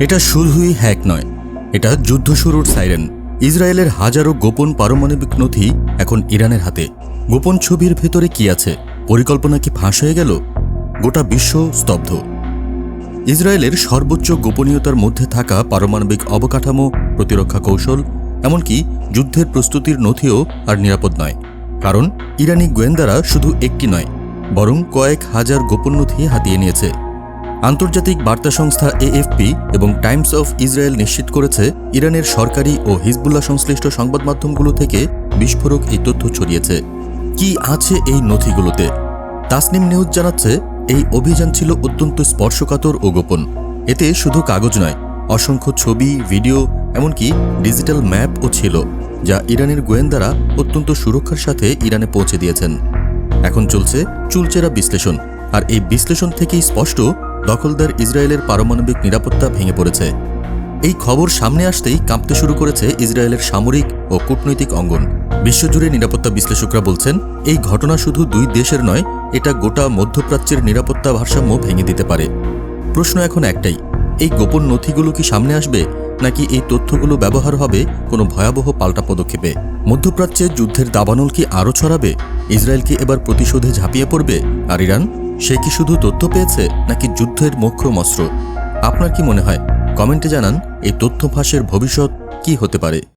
এটা শুধুই হ্যাক নয়। এটা যুদ্ধ শুরুর সাইরেন। ইসরায়েলের হাজারো গোপন পারমাণবিক নথি এখন ইরানের হাতে। গোপন ছবির ভেতরে কি আছে? পরিকল্পনা কি ফাঁস হয়ে গেল? গোটা বিশ্ব স্তব্ধ। ইসরায়েলের সর্বোচ্চ গোপনীয়তার মধ্যে থাকা পারমাণবিক অবকাঠামো, প্রতিরক্ষা কৌশল, এমনকি যুদ্ধের প্রস্তুতির নথিও আর নিরাপদ নয়। কারণ ইরানি গোয়েন্দারা শুধু একটি নয়, বরং কয়েক হাজার গোপন নথি হাতিয়ে নিয়েছে। আন্তর্জাতিক বার্তা সংস্থা এএফপি এবং টাইমস অফ ইসরায়েল নিশ্চিত করেছে ইরানের সরকারি ও হিজবুল্লাহ সংশ্লিষ্ট সংবাদ মাধ্যমগুলো থেকে বিস্ফোরক এই তথ্য ছড়িয়েছে। কি আছে এই নথিগুলোতে? তাসনিম নিউজ জানাচ্ছে, এই অভিযান ছিল অত্যন্ত স্পর্শকাতর ও গোপন। এতে শুধু কাগজ নয়, অসংখ্য ছবি, ভিডিও, এমনকি ডিজিটাল ম্যাপও ছিল, যা ইরানের গোয়েন্দারা অত্যন্ত সুরক্ষার সাথে ইরানে পৌঁছে দিয়েছেন। এখন চলছে চুলচেরা বিশ্লেষণ, আর এই বিশ্লেষণ থেকেই স্পষ্ট দখলদার ইসরায়েলের পারমাণবিক নিরাপত্তা ভেঙে পড়েছে। এই খবর সামনে আসতেই কাঁপতে শুরু করেছে ইসরায়েলের সামরিক ও কূটনৈতিক অঙ্গন। বিশ্বজুড়ে নিরাপত্তা বিশ্লেষকরা বলছেন, এই ঘটনা শুধু দুই দেশের নয়, এটা গোটা মধ্যপ্রাচ্যের নিরাপত্তা ভারসাম্য ভেঙে দিতে পারে। প্রশ্ন এখন একটাই, এই গোপন নথিগুলো কি সামনে আসবে, নাকি এই তথ্যগুলো ব্যবহার হবে কোনো ভয়াবহ পাল্টা পদক্ষেপে? মধ্যপ্রাচ্যে যুদ্ধের দাবানল কি আরও ছড়াবে? ইসরায়েল কি এবার প্রতিশোধে ঝাঁপিয়ে পড়বে? আর ইরান? সে কি শুধু তথ্য পেয়েছে নাকি যুদ্ধের মোক্ষম অস্ত্র আপনার কি মনে হয়? কমেন্টে জানান এই তথ্য ফাঁসের ভবিষ্যৎ কি হতে পারে।